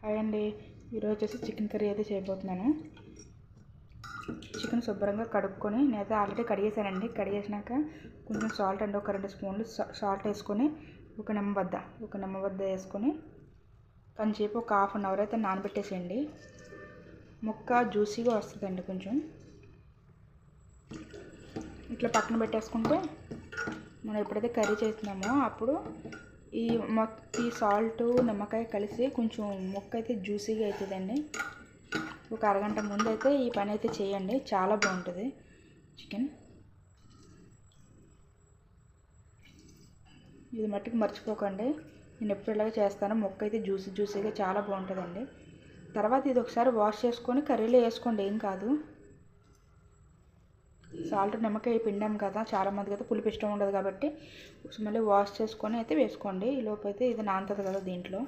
Hi అండి. ఈరోజు వచ్చేసి చికెన్ కర్రీ అయితే చేయబోతున్నాను. చికెన్ శుభ్రంగా కడుక్కొని నేనైతే ఆల్రెడీ కడిగేసానండి కడిగేసినాక కొంచెం సాల్ట్ అండి ఒక రెండు స్పూన్లు సాల్ట్ వేసుకొని ఒక నిమ్మబద్ద ఒక నిమ్మబద్ద వేసుకొని కొంచెంసేపు ఒక హాఫ్ అన్ అవర్ అయితే నానబెట్టేసేయండి. ముక్క జ్యూసీగా వస్తుందండి కొంచెం. ఇట్లా పక్కన పెట్టేసుకుంటే మనం ఎప్పుడైతే కర్రీ చేస్తున్నామో అప్పుడు ఈ మొ ఈ సాల్ట్ నిమ్మకాయ కలిసి కొంచెం మొక్క అయితే జ్యూసీగా అవుతుందండి ఒక అరగంట ముందు అయితే ఈ పని అయితే చేయండి. చాలా బాగుంటుంది చికెన్. ఇది మట్టుకు మర్చిపోకండి. నేను ఎప్పుడు చేస్తాను మొక్క అయితే జ్యూసీ జ్యూసీగా చాలా బాగుంటుందండి. తర్వాత ఇది ఒకసారి వాష్ చేసుకొని కర్రీలో వేసుకోండి. ఏం కాదు. సాల్ట్ నిమ్మకాయ పిండాం కదా చాలా మందికి అయితే పులుపు ఇష్టం ఉండదు కాబట్టి మళ్ళీ వాష్ చేసుకొని అయితే వేసుకోండి. ఈ లోపు అయితే ఇది నానుతుంది కదా దీంట్లో.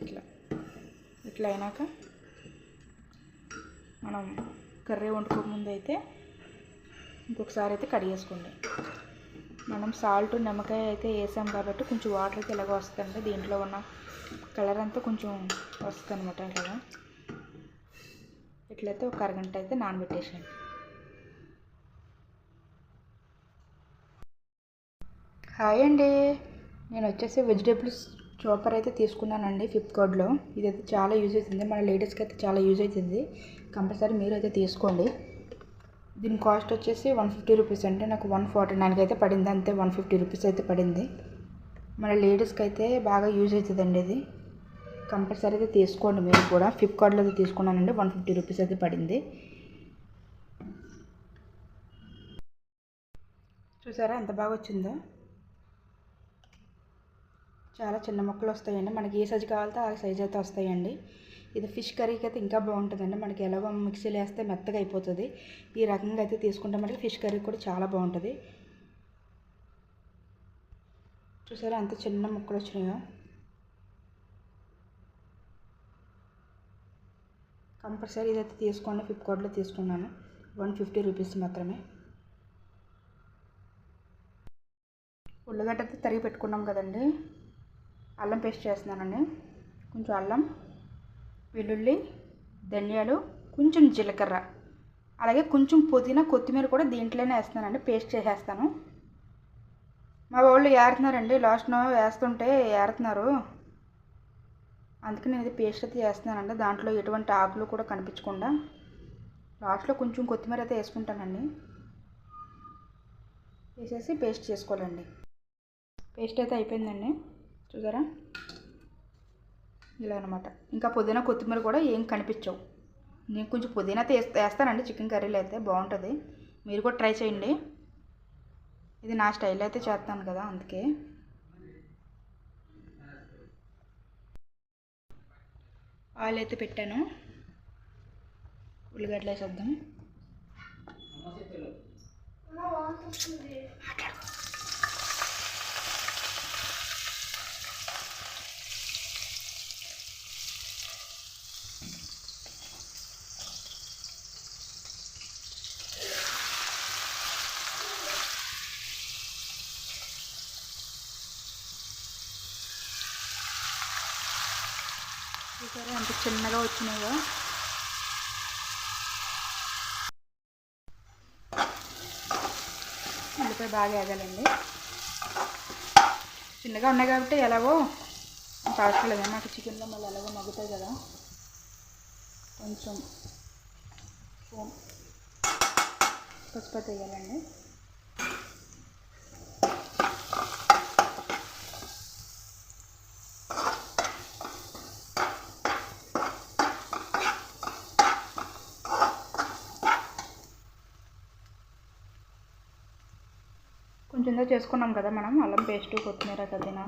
ఇట్లా ఇట్లా అయినాక మనం కర్రీ వండుకోకముందు అయితే ఇంకొకసారి అయితే కడిగేసుకోండి మనం సాల్ట్ నిమ్మకాయ అయితే వేసాం కాబట్టి కొంచెం వాటర్ అయితే ఇలాగ వస్తుంది దీంట్లో ఉన్న కలర్ అంతా కొంచెం వస్తుంది అనమాట ఇలాగా. ఇట్లయితే ఒక అరగంట అయితే నానబెట్టేసాను హాయ్ అండి. నేను వచ్చేసి వెజిటేబుల్స్ చాపర్ అయితే తీసుకున్నానండి ఫ్లిప్కార్ట్లో ఇదైతే చాలా యూజ్ అవుతుంది మన లేడీస్కి అయితే చాలా యూజ్ అవుతుంది కంపల్సరీ మీరు అయితే తీసుకోండి. దీని కాస్ట్ వచ్చేసి వన్ ఫిఫ్టీ రూపీస్ అంటే నాకు వన్ ఫార్టీ నైన్కి అయితే పడింది. అంతే వన్ ఫిఫ్టీ రూపీస్ అయితే పడింది. మన లేడీస్కి అయితే బాగా యూజ్ అవుతుందండి ఇది. కంపల్సరీ అయితే తీసుకోండి మీరు కూడా. ఫ్లిప్కార్ట్లో అయితే తీసుకున్నానండి వన్ ఫిఫ్టీ రూపీస్ అయితే పడింది. చూసారా ఎంత బాగా వచ్చిందో? చాలా చిన్న మొక్కలు వస్తాయండి. మనకి ఏ సైజు కావాలో ఆ సైజ్ అయితే వస్తాయండి. ఇది ఫిష్ కర్రీకి అయితే ఇంకా బాగుంటుందండి. మనకి ఎలాగో మిక్సీలో వేస్తే మెత్తగా అయిపోతుంది. ఈ రకంగా అయితే తీసుకుంటే మనకి ఫిష్ కర్రీ కూడా చాలా బాగుంటుంది. చూసారా అంత చిన్న ముక్కలు వచ్చినాయో. కంపల్సరీ ఇదైతే తీసుకోండి. ఫ్లిప్కార్ట్లో తీసుకున్నాను. వన్ ఫిఫ్టీ రూపీస్ మాత్రమే. ఉల్లగడ్డ అయితే తరిగి పెట్టుకున్నాం కదండి. అల్లం పేస్ట్ చేస్తున్నానండి. కొంచెం అల్లం. వెల్లుల్లి ధనియాలు కొంచెం జీలకర్ర అలాగే కొంచెం పుదీనా కొత్తిమీర కూడా దీంట్లోనే వేస్తానండి పేస్ట్ చేసేస్తాను. మా వాళ్ళు ఏరుతున్నారండి లాస్ట్లో వేస్తుంటే ఏరుతున్నారు. అందుకే నేను ఇది పేస్ట్ అయితే చేస్తున్నానండి దాంట్లో ఎటువంటి ఆకులు కూడా కనిపించకుండా. లాస్ట్లో కొంచెం కొత్తిమీర అయితే వేసుకుంటానండి. వేసేసి పేస్ట్ చేసుకోవాలండి. పేస్ట్ అయితే అయిపోయిందండి చూసారా? ఇలా అనమాట ఇంకా పుదీనా కొత్తిమీర కూడా ఏం కనిపించవు. నేను కొంచెం పుదీనా అయితే వేస్తానండి. చికెన్ కర్రీలో అయితే బాగుంటుంది. మీరు కూడా ట్రై చేయండి. ఇది నా స్టైల్ అయితే చేస్తాను కదా అందుకే. ఆయిల్ అయితే పెట్టాను. ఉల్లిగడ్డలు వేసేద్దాం. చూసారా ఎంత చిన్నగా వచ్చినాయో ఉల్లిపాయ బాగా ఎగాలండి చిన్నగా ఉన్నాయి కాబట్టి ఎలాగో అంత మాకు లేదు. నాకు చికెన్లో మళ్ళీ ఎలాగో మగ్గుతాయి కదా. కొంచెం పసుపు వేయాలండి కొంచెం చేసుకున్నాం కదా మనం అల్లం పేస్ట్ కొత్తిమీర కదినా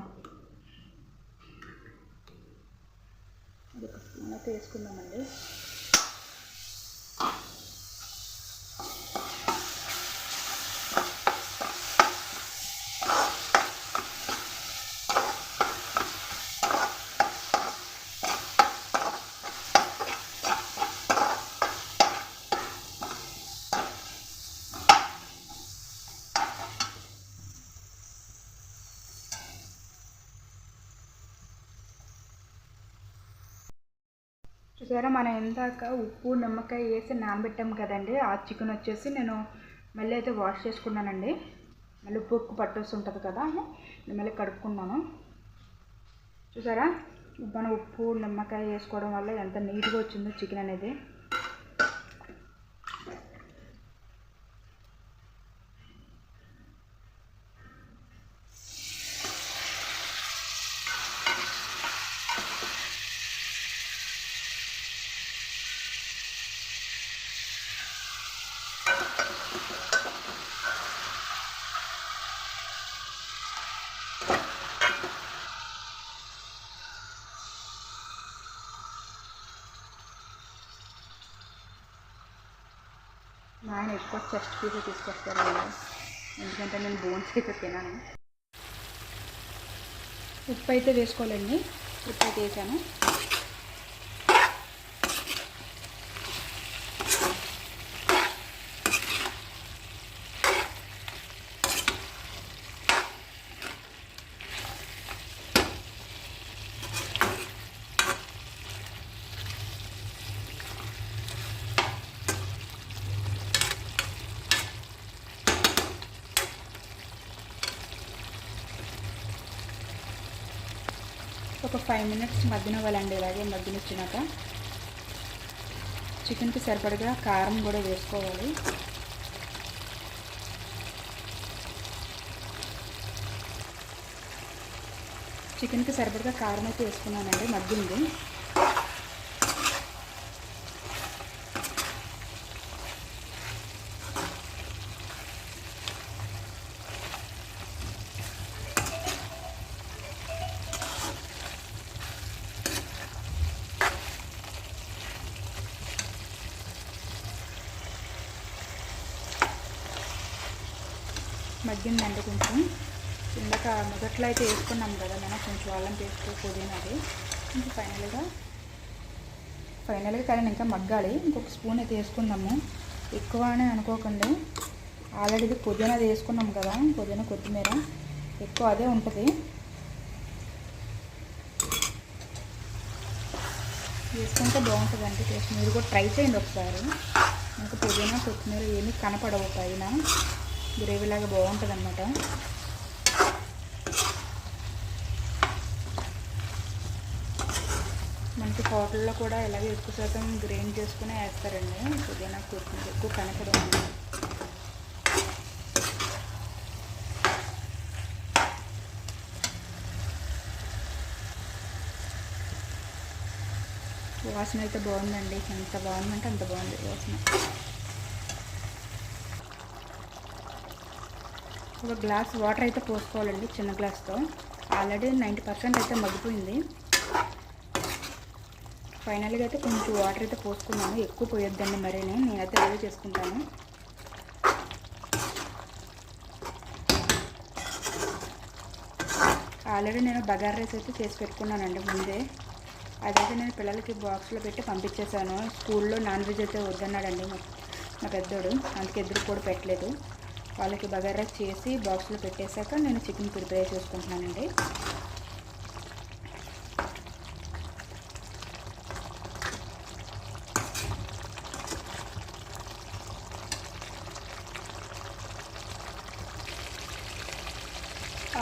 అయితే వేసుకుందామండి చూసారా మనం ఇందాక ఉప్పు నిమ్మకాయ వేసి నానబెట్టాం కదండి. ఆ చికెన్ వచ్చేసి నేను మళ్ళీ అయితే వాష్ చేసుకున్నానండి. మళ్ళీ ఉప్పు ఉప్పు పట్టేసి ఉంటుంది కదా నేను మళ్ళీ కడుక్కున్నాను. చూసారా మనం ఉప్పు నిమ్మకాయ వేసుకోవడం వల్ల ఎంత నీట్గా వచ్చిందో చికెన్ అనేది. మా ఆయన ఎక్కువ చెస్ట్ పీసే తీసుకొస్తారండి ఎందుకంటే నేను బోన్స్ అయితే తినాను. ఉప్పు అయితే వేసుకోవాలండి. ఉప్పు అయితే వేసాను. ఒక ఫైవ్ మినిట్స్ మగ్గనివ్వాలండి ఇలాగే మగ్గనిచ్చినాక చికెన్కి సరిపడగా కారం కూడా వేసుకోవాలి. చికెన్కి సరిపడగా కారం అయితే వేసుకున్నానండి మగ్గింది మగ్గిందండి కొంచెం. ఇందాక మొదట్లో అయితే వేసుకున్నాం కదా మనం కొంచెం అల్లం పేస్ట్ పుదీనాది కొంచెం ఫైనల్గా ఫైనల్గా కానీ ఇంకా మగ్గాలి. ఇంకొక స్పూన్ అయితే వేసుకుందాము. ఎక్కువ అని అనుకోకండి. ఆల్రెడీ పుదీనా వేసుకున్నాం కదా పుదీనా కొత్తిమీర. ఎక్కువ అదే ఉంటుంది. వేసుకుంటే బాగుంటుందండి టేస్ట్. మీరు కూడా ట్రై చేయండి ఒకసారి. ఇంకా పుదీనా కొత్తిమీర ఏమీ కనపడవు పైన. గ్రేవీలాగా బాగుంటుంది అనమాట మనకి హోటల్లో కూడా ఇలాగే ఎక్కువ శాతం గ్రైండ్ చేసుకునే వేస్తారండి. పుదీనా కొత్తిమీర ఎక్కువ కనపడదు. వాసన అయితే బాగుందండి. ఎంత బాగుందంటే అంత బాగుంది వాసన. ఒక గ్లాస్ వాటర్ అయితే పోసుకోవాలండి చిన్న గ్లాస్తో. ఆల్రెడీ నైంటీ పర్సెంట్ అయితే మగ్గిపోయింది. ఫైనల్గా అయితే కొంచెం వాటర్ అయితే పోసుకున్నాను. ఎక్కువ పోయొద్దండి మరీని. నేనైతే రెడీ చేసుకుంటాను. ఆల్రెడీ నేను బగార్ రైస్ అయితే చేసి పెట్టుకున్నానండి ముందే. అదైతే నేను పిల్లలకి బాక్స్లో పెట్టి పంపించేశాను. స్కూల్లో నాన్ వెజ్ అయితే వద్దన్నాడండి మా మా పెద్దోడు. అందుకే ఎదురు కూడా పెట్టలేదు. వాళ్ళకి బగారా చేసి బాక్స్లో పెట్టేశాక నేను చికెన్ ప్రిపేర్ చేసుకుంటున్నానండి.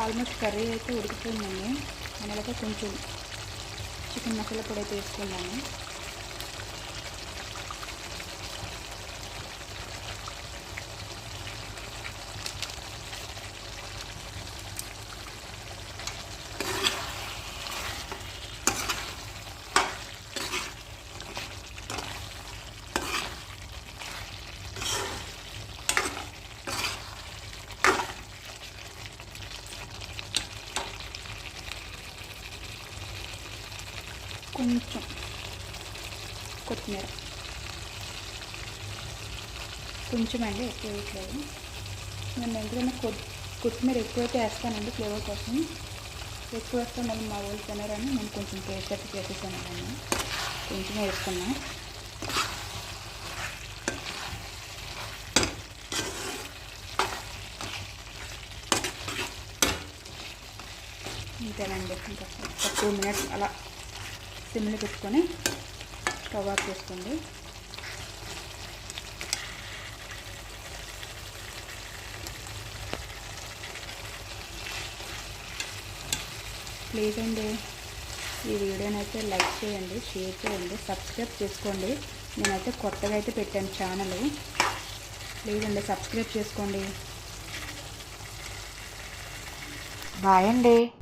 ఆల్మోస్ట్ కర్రీ అయితే ఉడికిపోయిందండి. అందులో కొంచెం చికెన్ మసాలా పొడి అయితే వేసుకున్నాను. కొంచెం కొత్తిమీర. కొంచెం అండి ఎక్కువ వేయట్లేదు. నేను ఎందుకంటే కొ- కొత్తిమీర ఎక్కువైతే వేస్తానండి ఫ్లేవర్ కోసం. ఎక్కువ వేస్తే మళ్ళీ మా వాళ్ళు తినరని నేను కొంచెం టేస్ట్ అయితే చేసేసాను నేను కొంచెం వేసుకున్నా. ఇంతేనండి. ఇంకా టూ మినిట్స్ అలా. సిమ్ని పెట్టుకొని స్టవ్ ఆఫ్ చేసుకోండి. ప్లీజ్ అండి ఈ వీడియోనైతే లైక్ చేయండి షేర్ చేయండి సబ్స్క్రైబ్ చేసుకోండి. నేనైతే కొత్తగా అయితే పెట్టాను ఛానల్. ప్లీజ్ అండి సబ్స్క్రైబ్ చేసుకోండి. బాయ్ అండి.